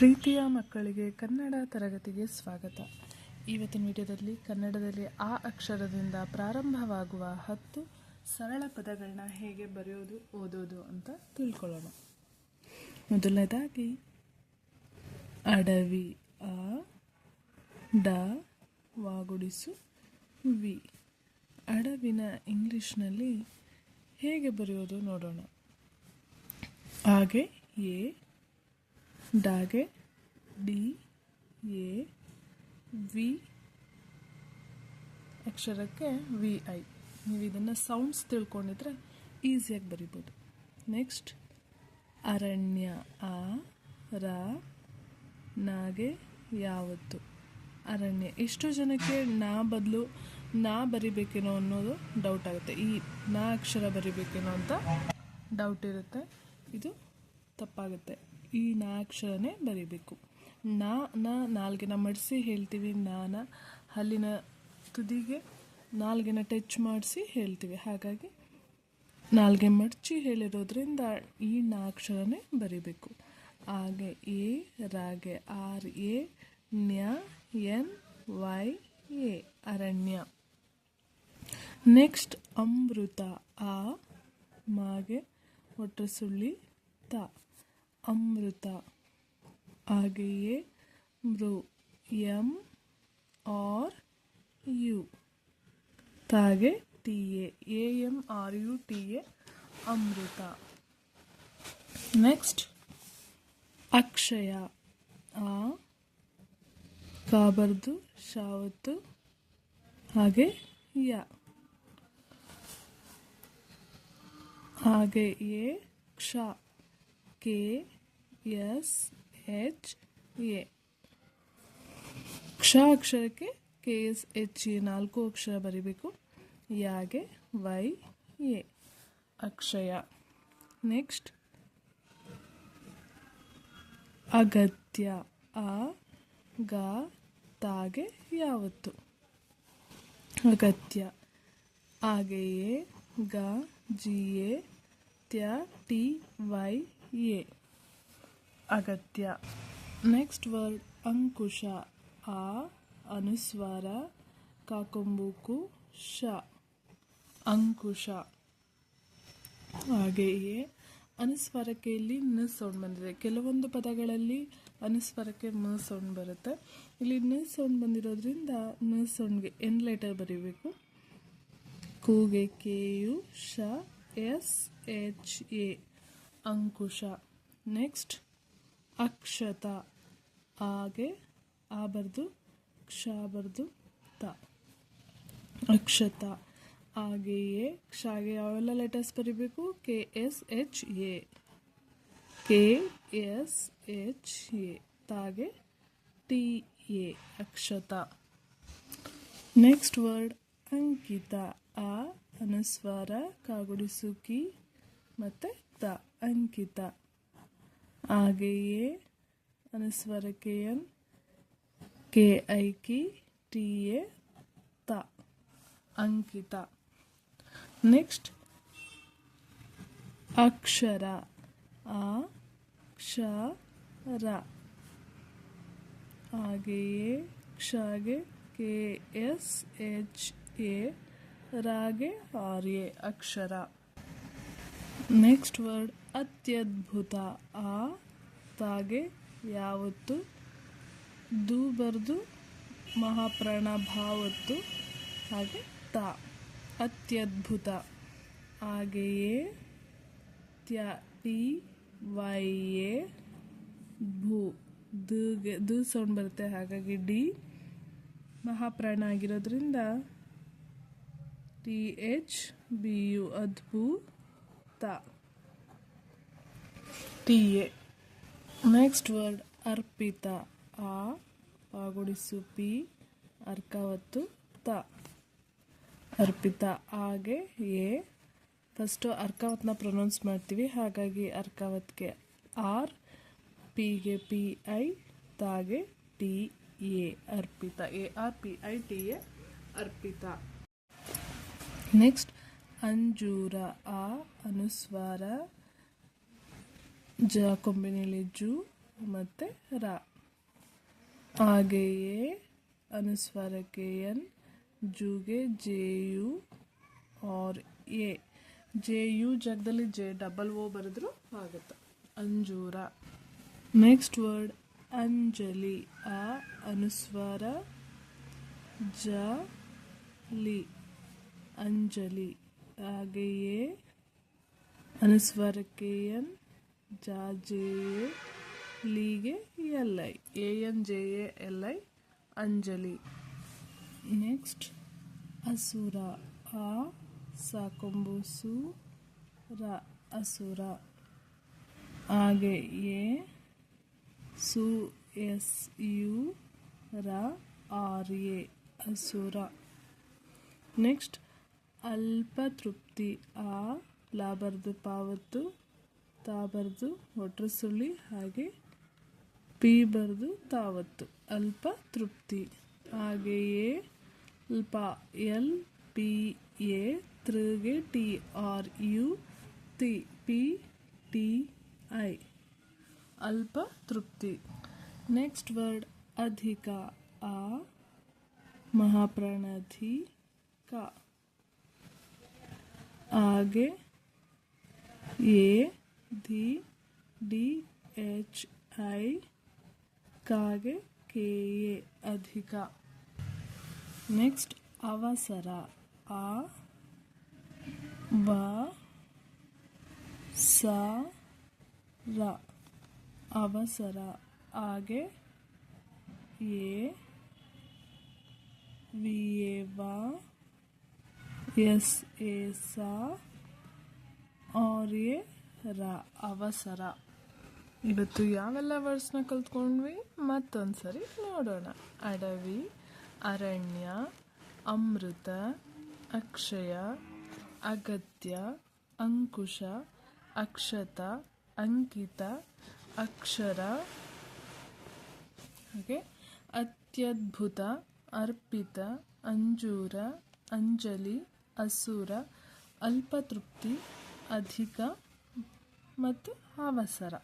ಪ್ರೀತಿಯ ಮಕ್ಕಳಿಗೆ ಕನ್ನಡ ತರಗತಿಗೆ ಸ್ವಾಗತ. ಇವತ್ತಿನ ವಿಡಿಯೋದಲ್ಲಿ ಕನ್ನಡದಲ್ಲಿ ಆ ಅಕ್ಷರದಿಂದ ಪ್ರಾರಂಭವಾಗುವ ಹತ್ತು ಸರಳ ಪದಗಳನ್ನ ಹೇಗೆ ಬರೆಯೋದು, ಓದೋದು ಅಂತ ತಿಳ್ಕೊಳ್ಳೋಣ. ಮೊದಲನೇದಾಗಿ, ಅಡವಿ ಆ ಡ, ವಾಗುಡಿಸು, ವಿ. ಅಡವಿನ ಇಂಗ್ಲೀಷ್ನಲ್ಲಿ ಹೇಗೆ ಬರೆಯೋದು ನೋಡೋಣ. ಹಾಗೆ ಎ ಡಾಗೆ ಡಿ ಎ ವಿ ಅಕ್ಷರಕ್ಕೆ ವಿ ಐ ನೀವು ಇದನ್ನು ಸೌಂಡ್ಸ್ ತಿಳ್ಕೊಂಡಿದ್ರೆ ಈಸಿಯಾಗಿ ಬರಿಬೋದು. ನೆಕ್ಸ್ಟ್ ಅರಣ್ಯ, ಆ, ರ, ನಾಗೆ, ಯಾವತ್ತು? ಅರಣ್ಯ. ಎಷ್ಟು ಜನಕ್ಕೆ ನಾ ಬದಲು ನಾ ಬರಿಬೇಕೇನೋ ಅನ್ನೋದು ಡೌಟ್ ಆಗುತ್ತೆ. ಈ ನಾ ಅಕ್ಷರ ಬರಿಬೇಕೇನೋ ಅಂತ ಡೌಟ್ ಇರುತ್ತೆ. ಇದು ತಪ್ಪಾಗುತ್ತೆ. ಈ ನಾ ಅಕ್ಷರನೇ ಬರೀಬೇಕು. ನಾ, ನ, ನಾಲ್ಗೆನ ಮಡಿಸಿ ಹೇಳ್ತೀವಿ. ನಾನ ಹಲ್ಲಿನ ತುದಿಗೆ ನಾಲ್ಗೆನ ಟಚ್ ಮಾಡಿಸಿ ಹೇಳ್ತೀವಿ. ಹಾಗಾಗಿ ನಾಲ್ಗೆ ಮಡಚಿ ಹೇಳಿರೋದ್ರಿಂದ ಈ ನಾ ಅಕ್ಷರನೇ ಬರಿಬೇಕು. ಹಾಗೆ ಎ, ರಾಗೆ, ಆರ್, ಎ, ನ್ಯ, ಎನ್, ವೈ, ಎ, ಅರಣ್ಯ. ನೆಕ್ಸ್ಟ್ ಅಮೃತ, ಆ, ಮಾಗೆ ಒಟ್ಟು ಸುಳ್ಳಿ, ತ. ಅಮೃತ ಹಾಗೆಯೇ ಮೃ M R U ತಾಗೆ T A A M R U T A Amrutha next ಅಕ್ಷಯ ಆ ಕಾಬರ್ದು ಶಾವತ್ತು ಹಾಗೆ ಯ ಹಾಗೆ ಎ ಕ್ಷ ಕೆ ಎಸ್ ಎಚ್ ಎ ಕ್ಷ ಅಕ್ಷರಕ್ಕೆ ಕೆ ಎಸ್ ಎಚ್ ಎ ನಾಲ್ಕು ಅಕ್ಷರ ಬರಿಬೇಕು. ಯಾಗೆ ವೈ, ಎ. ಅಕ್ಷಯ. ನೆಕ್ಸ್ಟ್ ಅಗತ್ಯ ಆ ಗ ತಾಗೆ ಯಾವತ್ತು? ಅಗತ್ಯ. ಹಾಗೆಯೇ ಗ, ಜಿ, ಎ, ತ್ಯ, ಟಿ, ವೈ ಎ ಅಗತ್ಯ. ನೆಕ್ಸ್ಟ್ ವರ್ಡ್ ಅಂಕುಶ. ಆ, ಅನುಸ್ವಾರ. ಕಾಕೊಂಬುಕು, ಶ. ಅಂಕುಶ. ಹಾಗೆಯೇ ಅನುಸ್ವಾರಕ್ಕೆ ಇಲ್ಲಿ ನ ಸೌಂಡ್ ಬಂದಿದೆ. ಕೆಲವೊಂದು ಪದಗಳಲ್ಲಿ ಅನುಸ್ವಾರಕ್ಕೆ ಮ ಸೌಂಡ್ ಬರುತ್ತೆ. ಇಲ್ಲಿ ನ ಸೌಂಡ್ ಬಂದಿರೋದ್ರಿಂದ ನ ಸೌಂಡ್ಗೆ ಎನ್ ಲೆಟರ್ ಬರೀಬೇಕು. ಕೂಗೆ, ಕೆ, ಯು, ಶ, ಎಸ್, ಎಚ್, ಎ. ಅಂಕುಶ. ನೆಕ್ಸ್ಟ್ ಅಕ್ಷತ. ಆಗೆ ಆ ಬರ್ದು ಕ್ಷ ಬರ್ದು ತ. ಅಕ್ಷತ. ಹಾಗೆಯೇ, ಕ್ಷಾಗೆ ಯಾವೆಲ್ಲ ಲೆಟರ್ಸ್ ಬರೀಬೇಕು? K S H A K S H A ತಾಗೆ T A ಅಕ್ಷತ. ನೆಕ್ಸ್ಟ್ ವರ್ಡ್ ಅಂಕಿತ. ಆ ಅನುಸ್ವಾರ ಕಾಗುಡಿಸುಕಿ ಮತ್ತು ತ ಅಂಕಿತ. ಹಾಗೆಯೇ ಅನುಸ್ವರಕ್ಕೆ ಎನ್ ಕೆ ಐ ಕಿ, ಟಿ ಎ ತ, ಅಂಕಿತ. ನೆಕ್ಸ್ಟ್, ಅಕ್ಷರ, ಆ, ಕ್ಷ, ರ. ಹಾಗೆಯೇ ಕ್ಷಗೆ ಕೆ, ಎಸ್, ಎಚ್, ಎ, ರಾಗೆ ಆರ್ ಎ ಅಕ್ಷರ. ನೆಕ್ಸ್ಟ್ ವರ್ಡ್ ಅತ್ಯದ್ಭುತ. ಆ, ತಾಗೆ ಯಾವತ್ತು? ದು ಬರ್ದು ಮಹಾಪ್ರಣಭಾವತ್ತು. ಹಾಗೆ ತ. ಅತ್ಯದ್ಭುತ. ಹಾಗೆಯೇ ತ್ಯ, ಟಿ ವೈ ಎ ಭೂ ದುಗೆ ದು ಸೌಂಡ್ ಬರುತ್ತೆ, ಹಾಗಾಗಿ ಡಿ. ಮಹಾಪ್ರಾಣ ಆಗಿರೋದ್ರಿಂದ ಟಿ, ಎಚ್, ಬಿ, ಯು ಅದ್ಭುತ ಟಿ ಎ ನೆಕ್ಸ್ಟ್ ವರ್ಡ್ ಅರ್ಪಿತ. ಆ ಪಾಗುಡಿಸು ಪಿ ಅರ್ಕವತ್ತು ತ. ಅರ್ಪಿತ ಹಾಗೆ ಎ. ಫಸ್ಟು ಅರ್ಕಾವತ್ನ ಪ್ರೊನೌನ್ಸ್ ಮಾಡ್ತೀವಿ. ಹಾಗಾಗಿ ಅರ್ಕಾವತ್ಗೆ ಆರ್, ಪಿಗೆ ಪಿ ಐ, ತಾಗೆ T A. Arpita. A R P I, T A Arpita. Next ಅಂಜೂರ, ಆ, ಅನುಸ್ವಾರ, ಜ ಕೊಂಬಿನಲ್ಲಿ ಜು, ಮತ್ತು ರ. ಹಾಗೆಯೇ ಅನುಸ್ವಾರಕ್ಕೆ N, ಜುಗೆ, J, U, R, A. J, U ಜಾಗದಲ್ಲಿ ಜೆ, ಡಬಲ್ ಓ ಬರೆದ್ರು ಆಗುತ್ತೆ. ಅಂಜೂರ. ನೆಕ್ಸ್ಟ್ ವರ್ಡ್, ಅಂಜಲಿ. ಆ, ಅನುಸ್ವಾರ, ಜ, ಲಿ. ಅಂಜಲಿ. ಹಾಗೆಯೇ ಅನುಸ್ವಾರಕ್ಕೆ ಎನ್ ಜಾಜೆ ಲೀಗೆ L I A N J A L I Anjali next ಅಸುರ ಆ ಸಾಕೊಂಬು ಸು ರ ಅಸುರ ಹಾಗೆಯೇ ಸು ಎಸ್ ಯು ರ ಆರ್ ಎ ಅಸುರ ನೆಕ್ಸ್ಟ್ ಅಲ್ಪ ತೃಪ್ತಿ ಆ ಲಾಬರ್ದು ಪಾವತ್ತು ತಾ ಬರ್ದು ಒಟ್ರ ಸುಳ್ಳಿ, ಹಾಗೆ ಪಿ ಬರೆದು ತಾವತ್ತು. ಅಲ್ಪ ತೃಪ್ತಿ ಹಾಗೆಯೇ ಅಲ್ಪ ಎಲ್, ಪಿ, ಎ, ತೃಗೆ, ಟಿ, ಆರ್, ಯು, ತಿ, ಪಿ, ಟಿ, ಐ. ಅಲ್ಪ ತೃಪ್ತಿ ನೆಕ್ಸ್ಟ್ ವರ್ಡ್, ಅಧಿಕ. ಆ, ಮಹಾಪ್ರಾಣಾಧಿಕ. ಹಾಗೆ ಎ ಧಿ ಡಿ ಎಚ್ ಐ ಕಾಗೆ ಕೆ ಎ ಅಧಿಕ ನೆಕ್ಸ್ಟ್ ಅವಸರ ಆ ವ ಸ ರ ಅವಸರ ಹಾಗೆ ಎ ವಿ ಎ ವ ಎಸ್ ಎ ಸ ಆರ್ ಎ ರ ಅವಸರ. ಇವತ್ತು ಯಾವೆಲ್ಲ ವರ್ಡ್ಸ್ನ ಕಲ್ತ್ಕೊಂಡ್ವಿ? ಮತ್ತೊಂದು ಸರಿ ನೋಡೋಣ. ಅಡವಿ, ಅರಣ್ಯ, ಅಮೃತ, ಅಕ್ಷಯ, ಅಗತ್ಯ, ಅಂಕುಶ, ಅಕ್ಷತ, ಅಂಕಿತ, ಅಕ್ಷರ, ಹಾಗೆ ಅತ್ಯದ್ಭುತ, ಅರ್ಪಿತ, ಅಂಜೂರ, ಅಂಜಲಿ ಅಸುರ ಅಲ್ಪತೃಪ್ತಿ ಅಧಿಕ ಮತ್ತು ಅವಸರ.